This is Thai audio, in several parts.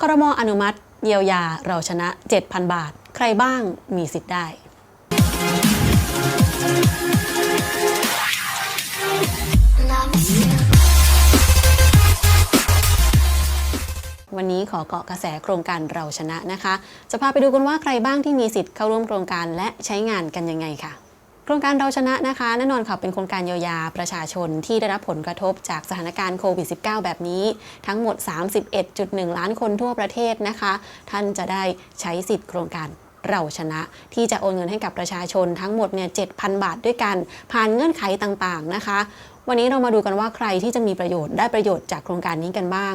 ครมอนุมัติ เยียวยาเราชนะ 7,000 บาท ใครบ้างมีสิทธิ์ได้ วันนี้ขอเกาะกระแสโครงการเราชนะนะคะ จะพาไปดูกันว่าใครบ้างที่มีสิทธิ์เข้าร่วมโครงการและใช้งานกันยังไงค่ะ โครงการเราชนะนะคะแน่นอนค่ะเป็นโครงการเยียวยาประชาชนที่ได้รับผลกระทบจากสถานการณ์โควิด -19 แบบนี้ ทั้งหมด 31.1 ล้านคนทั่วประเทศนะคะ ท่านจะได้ใช้สิทธิ์โครงการเราชนะที่จะโอนเงินให้กับประชาชนทั้งหมดเนี่ย7,000 บาทด้วยกัน ผ่านเงื่อนไขต่างๆนะคะ วันนี้เรามาดูกันว่าใครที่จะมีประโยชน์ได้ประโยชน์จากโครงการนี้กันบ้าง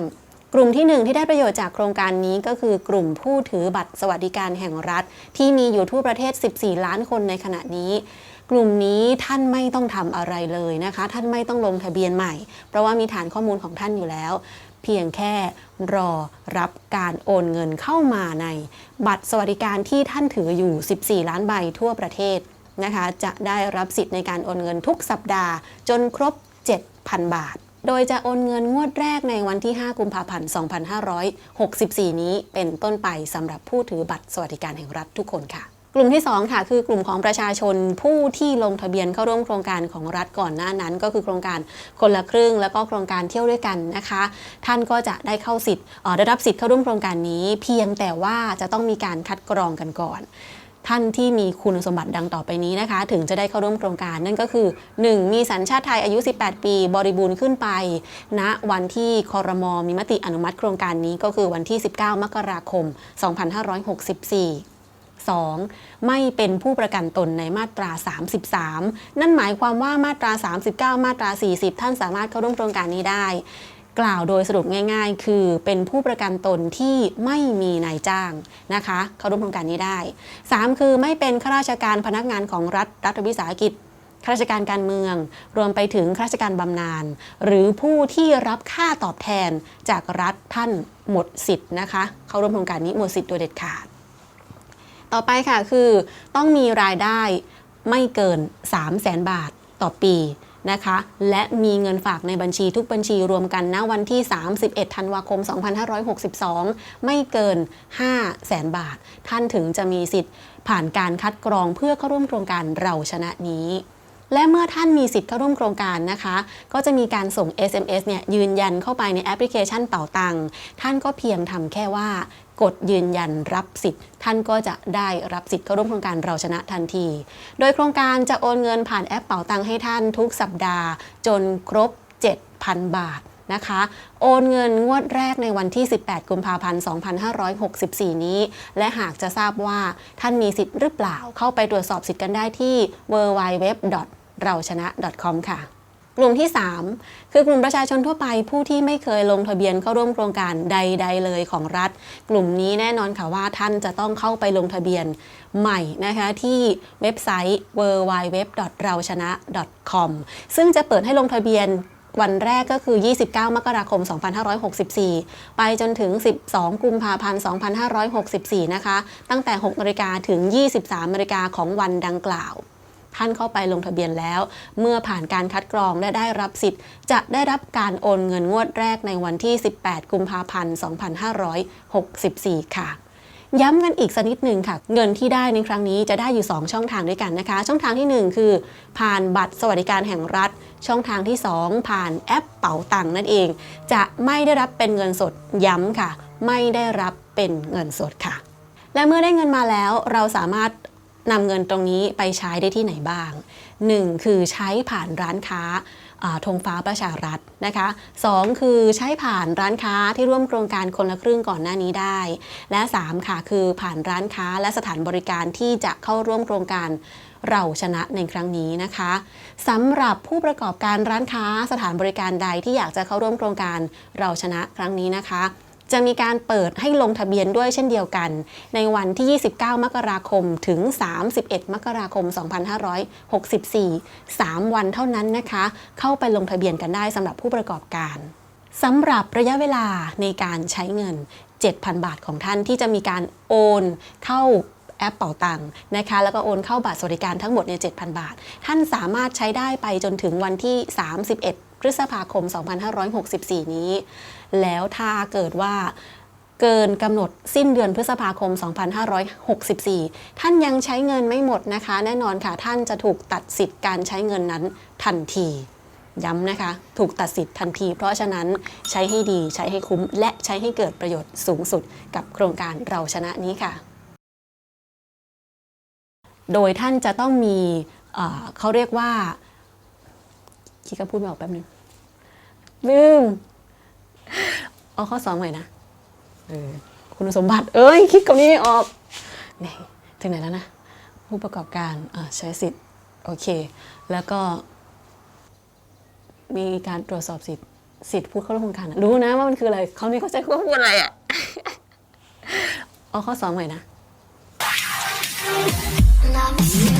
กลุ่มที่หนึ่งที่ได้ประโยชน์จากโครงการนี้ก็คือกลุ่มผู้ถือบัตรสวัสดิการแห่งรัฐ ที่มีอยู่ทั่วประเทศ 14 ล้านคนในขณะนี้ กลุ่มนี้ท่านไม่ต้องทำอะไรเลยนะคะ ท่านไม่ต้องลงทะเบียนใหม่ เพราะว่ามีฐานข้อมูลของท่านอยู่แล้ว เพียงแค่รอรับการโอนเงินเข้ามาใน บัตรสวัสดิการที่ท่านถืออยู่ 14 ล้านใบทั่วประเทศนะคะ จะได้รับสิทธิ์ในการโอนเงินทุกสัปดาห์ จนครบ 7,000 บาทโดยจะโอนเงินงวดแรกในวันที่ 5 กุมภาพันธ์ 2564 นี้เป็นต้นไปสำหรับผู้ถือบัตรสวัสดิการแห่งรัฐทุกคนค่ะ กลุ่มที่ 2 ค่ะคือกลุ่มของประชาชนผู้ที่ลงทะเบียนเข้าร่วมโครงการของรัฐก่อนหน้านั้น ก็คือโครงการคนละครึ่ง แล้วก็โครงการเที่ยวด้วยกันนะคะ ท่านก็จะได้เข้าสิทธิ์ได้รับสิทธิ์เข้าร่วมโครงการนี้ เพียงแต่ว่าจะต้องมีการคัดกรองกันก่อน ท่านที่มีคุณสมบัติดังต่อไปนี้นะคะ ถึงจะได้เข้าร่วมโครงการนั่นก็คือ 1. มีสัญชาติไทยอายุ 18 ปี บริบูรณ์ขึ้นไปณวันที่คอรมอมีมติอนุมัติโครงการนี้ก็คือวันที่ 19 มกราคม 2564 2. ไม่เป็นผู้ประกันตนในมาตรา 33 นั่นหมายความว่ามาตรา 39 มาตรา 40 ท่านสามารถเข้าร่วมโครงการนี้ได้ กล่าวโดยสรุปง่าย ๆ คือเป็นผู้ประกันตนที่ไม่มีนายจ้างนะคะ เข้าร่วมโครงการนี้ได้ 3. คือไม่เป็นข้าราชการพนักงานของรัฐรัฐวิสาหกิจข้าราชการการเมือง รวมไปถึงข้าราชการบำนาญหรือผู้ที่รับค่าตอบแทนจากรัฐท่านหมดสิทธิ์นะคะ เข้าร่วมโครงการนี้หมดสิทธิ์โดยเด็ดขาด ต่อไปค่ะคือต้องมีรายได้ไม่เกิน 3 0 0แสนบาทต่อปีนะคะ และมีเงินฝากในบัญชีทุกบัญชีรวมกันณวันที่ 31 ธันวาคม 2562 ไม่เกิน 5 0 0แสนบาท ท่านถึงจะมีสิทธิ์ผ่านการคัดกรองเพื่อเข้าร่วมโครงการเราชนะนี้ และเมื่อท่านมีสิทธิ์เข้าร่วมโครงการนะคะ ก็จะมีการส่ง SMS เนี่ยยืนยันเข้าไปในแอปพลิเคชันเป่าตังท่านก็เพียงทำแค่ว่ากดยืนยันรับสิทธิ์ ท่านก็จะได้รับสิทธิ์เข้าร่วมโครงการเราชนะทันที โดยโครงการจะโอนเงินผ่านแอปเป่าตังให้ท่านทุกสัปดาห์ จนครบ 7,000 บาทนะคะ โอนเงินงวดแรกในวันที่ 18 กุมภาพันธ์ 2564 นี้ และหากจะทราบว่าท่านมีสิทธิ์หรือเปล่าเข้าไปตรวจสอบสิทธิ์กันได้ที่ www. เราชนะ .com ค่ะ กลุ่มที่ 3 คือกลุ่มประชาชนทั่วไปผู้ที่ไม่เคยลงทะเบียนเข้าร่วมโครงการใด ๆ เลยของรัฐ กลุ่มนี้แน่นอนค่ะว่าท่านจะต้องเข้าไปลงทะเบียนใหม่นะคะที่เว็บไซต์ www. เราชนะ .com ซึ่งจะเปิดให้ลงทะเบียนวันแรกก็คือ 29 มกราคม 2564 ไปจนถึง 12 กุมภาพันธ์ 2564 นะคะ ตั้งแต่ 6นาฬิกาถึง 23นาฬิกาของวันดังกล่าว ท่านเข้าไปลงทะเบียนแล้ว เมื่อผ่านการคัดกรองและได้รับสิทธิ์ จะได้รับการโอนเงินงวดแรกในวันที่ 18 กุมภาพันธ์ 2564 ค่ะย้ำกันอีกสักนิดหนึ่งค่ะ เงินที่ได้ในครั้งนี้จะได้อยู่ 2 ช่องทางด้วยกันนะคะ ช่องทางที่ 1 คือ ผ่านบัตรสวัสดิการแห่งรัฐ ช่องทางที่ 2 ผ่านแอปเป๋าตังค์นั่นเอง จะไม่ได้รับเป็นเงินสดย้ำค่ะ ไม่ได้รับเป็นเงินสดค่ะ และเมื่อได้เงินมาแล้วเราสามารถ นำเงินตรงนี้ไปใช้ได้ที่ไหนบ้าง 1. คือใช้ผ่านร้านค้าธงฟ้าประชารัฐนะคะ 2. คือใช้ผ่านร้านค้าที่ร่วมโครงการคนละครึ่งก่อนหน้านี้ได้ และ 3. ค่ะคือผ่านร้านค้าและสถานบริการที่จะเข้าร่วมโครงการเราชนะในครั้งนี้นะคะสำหรับผู้ประกอบการร้านค้าสถานบริการใดที่อยากจะเข้าร่วมโครงการเราชนะครั้งนี้นะคะ จะมีการเปิดให้ลงทะเบียนด้วยเช่นเดียวกัน ในวันที่ 29 มกราคมถึง 31 มกราคม 2564 3 วันเท่านั้นนะคะ เข้าไปลงทะเบียนกันได้สำหรับผู้ประกอบการสำหรับระยะเวลาในการใช้เงิน 7,000 บาทของท่านที่จะมีการโอนเข้าแอปเป่าตังค์นะคะ แล้วก็โอนเข้าบัตรสวัสดิการทั้งหมดเนี่ย7,000 บาท ท่านสามารถใช้ได้ไปจนถึงวันที่ 31 พฤษภาคม 2564 นี้ แล้วถ้าเกิดว่าเกินกำหนดสิ้นเดือนพฤษภาคม 2564 ท่านยังใช้เงินไม่หมดนะคะ แน่นอนค่ะ ท่านจะถูกตัดสิทธิ์การใช้เงินนั้นทันที ย้ำนะคะ ถูกตัดสิทธิ์ทันที เพราะฉะนั้นใช้ให้ดีใช้ให้คุ้ม และใช้ให้เกิดประโยชน์สูงสุดกับโครงการเราชนะนี้ค่ะ โดยท่านจะต้องมีเอ่อเขาเรียกว่า คิดก็พูดไม่ออกแป๊บนึงลืมเอาข้อสองใหม่นะเออคุณสมบัติ เอ้ย คิดกับนี้ไม่ออกไหนถึงไหนแล้วนะ ผู้ประกอบการอ่าใช้สิทธิ์ โอเค แล้วก็ มีการตรวจสอบสิทธิ์สิทธิ์ผู้เข้าร่วมโครงการอะรู้นะว่ามันคืออะไรเขาไม่เข้าใจว่าพูดอะไรอะเอาข้อสองใหม่นะ Love